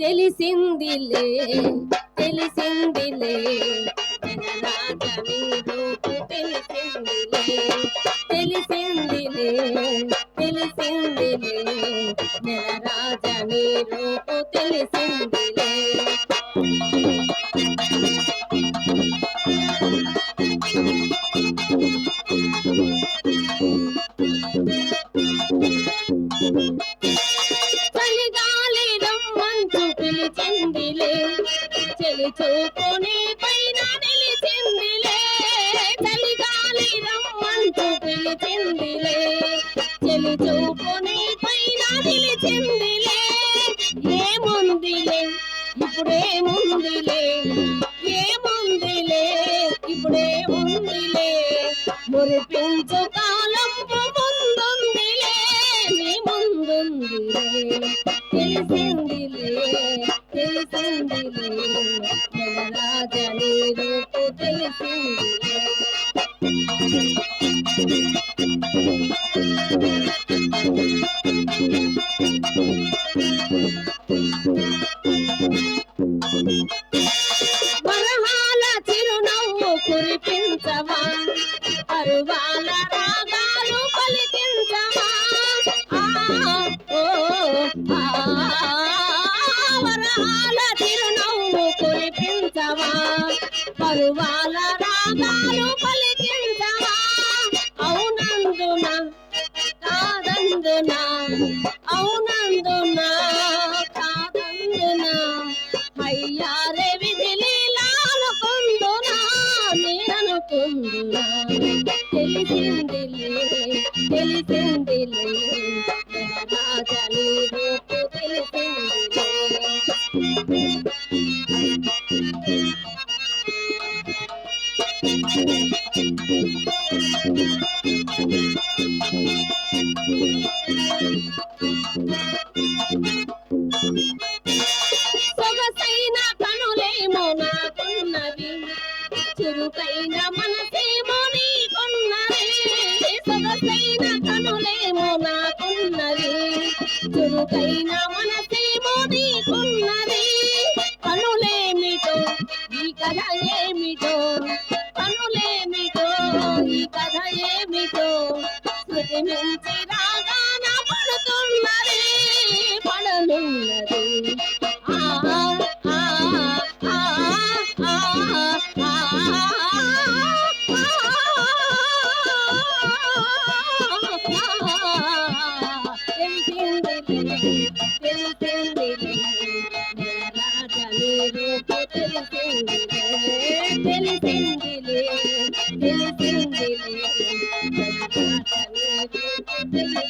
తెలిసిందిలే తెలిసిందిలే జనరాజని తెలిసిందిలే తెలిసిందిలే తెలిసిందిలే జనరాజని తెలిసిందిలే Thank you. చెలి చూపుని పైన నిలిచిందిలే. చలిగాలి రమ్మంటూ పిలిచిందిలే. చెలి చూపుని పైన నిలిచిందిలే. ఏముందిలే? ఇప్పుడేముందిలే? ఏముందిలే? ఇప్పుడేముందిలే? మురిపించు కాలం తెలిసిందిలే జనరాజని రూపు వరహాల చిరునవ్వు కురిపించవా అరువాల రాగాలు పలికించవా ఓ, వరహాల పరువాల రాగాలు పలికించవా? అవునందున కాదందున అవునందున కాదందున. అయ్యారే విధిలీలానుకుందునా నేననుకుందునా తెలిసిందిలే తెలిసిందిలే జనరాజని సొగసైన కనులేమో నాకున్నవి చురుకైన మనసేమో నీకున్నది సొగసైన కనులేమో నాకున్నది చురుకైన మనసేమో నీకున్నది కనులేమిటో ఈ కథ ఏమిటో తెలిసిందిలే తెలిసిందిలే తెలిసిందిలే Thank you.